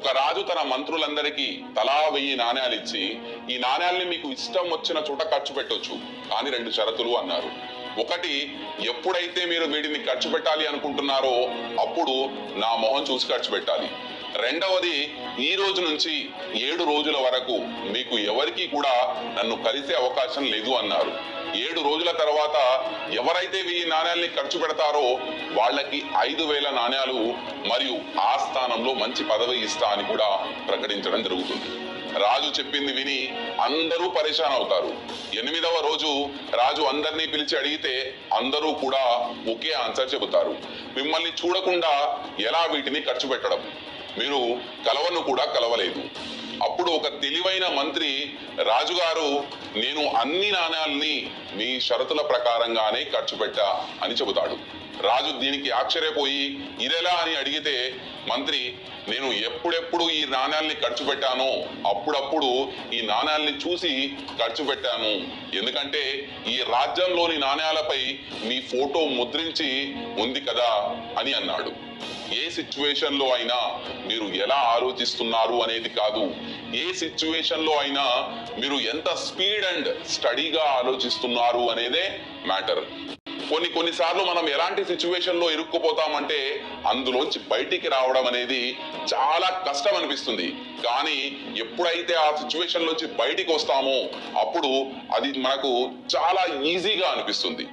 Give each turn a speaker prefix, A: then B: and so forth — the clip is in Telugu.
A: ఒక రాజు తన మంత్రులందరికీ తలా వెయ్యి నాణ్యాలు ఇచ్చి ఈ నాణ్యాల్ని మీకు ఇష్టం వచ్చిన చోట ఖర్చు పెట్టొచ్చు. కానీ రెండు షరతులు అన్నారు. ఒకటి ఎప్పుడైతే మీరు వీటిని ఖర్చు పెట్టాలి అనుకుంటున్నారో అప్పుడు నా మొహం చూసి ఖర్చు పెట్టాలి. రెండవది ఈ రోజు నుంచి ఏడు రోజుల వరకు మీకు ఎవరికీ కూడా నన్ను కలిసే అవకాశం లేదు అన్నారు. ఏడు రోజుల తర్వాత ఎవరైతే వెయ్యి నాణ్యాల్ని ఖర్చు పెడతారో వాళ్ళకి ఐదు వేల నాణ్యాలు మరియు ఆ స్థానంలో మంచి పదవి ఇస్తా అని కూడా ప్రకటించడం జరుగుతుంది. రాజు చెప్పింది విని అందరూ పరేషాన్ అవుతారు. ఎనిమిదవ రోజు రాజు అందరినీ పిలిచి అడిగితే అందరూ కూడా ఒకే ఆన్సర్ చెబుతారు. మిమ్మల్ని చూడకుండా ఎలా వీటిని ఖర్చు పెట్టడం? మీరు కలవను కూడా కలవలేదు. అప్పుడు ఒక తెలివైన మంత్రి రాజుగారు నేను అన్ని నాణ్యాల్ని మీ షరతుల ప్రకారంగానే ఖర్చు పెట్టా అని చెబుతాడు. రాజు దీనికి ఆశ్చర్యపోయి ఇదెలా? అని అడిగితే మంత్రి నేను ఎప్పుడెప్పుడు ఈ నాణ్యాల్ని ఖర్చు పెట్టానో అప్పుడప్పుడు ఈ నాణ్యాల్ని చూసి ఖర్చు పెట్టాను. ఎందుకంటే ఈ రాజ్యంలోని నాణ్యాలపై మీ ఫోటో ముద్రించి ఉంది కదా అని అన్నాడు. ఏ సిచ్యువేషన్లో అయినా మీరు ఎలా ఆలోచిస్తున్నారు అనేది కాదు. ఏ సిచ్యువేషన్లో అయినా మీరు ఎంత స్పీడ్ అండ్ స్టడీగా ఆలోచిస్తున్నారు అనేదే మ్యాటర్. కొన్ని కొన్నిసార్లు మనం ఎలాంటి సిచ్యువేషన్లో ఇరుక్కుపోతామంటే అందులోంచి బయటికి రావడం అనేది చాలా కష్టం అనిపిస్తుంది. కానీ ఎప్పుడైతే ఆ సిచ్యువేషన్లోంచి బయటికి వస్తామో అప్పుడు అది మనకు చాలా ఈజీగా అనిపిస్తుంది.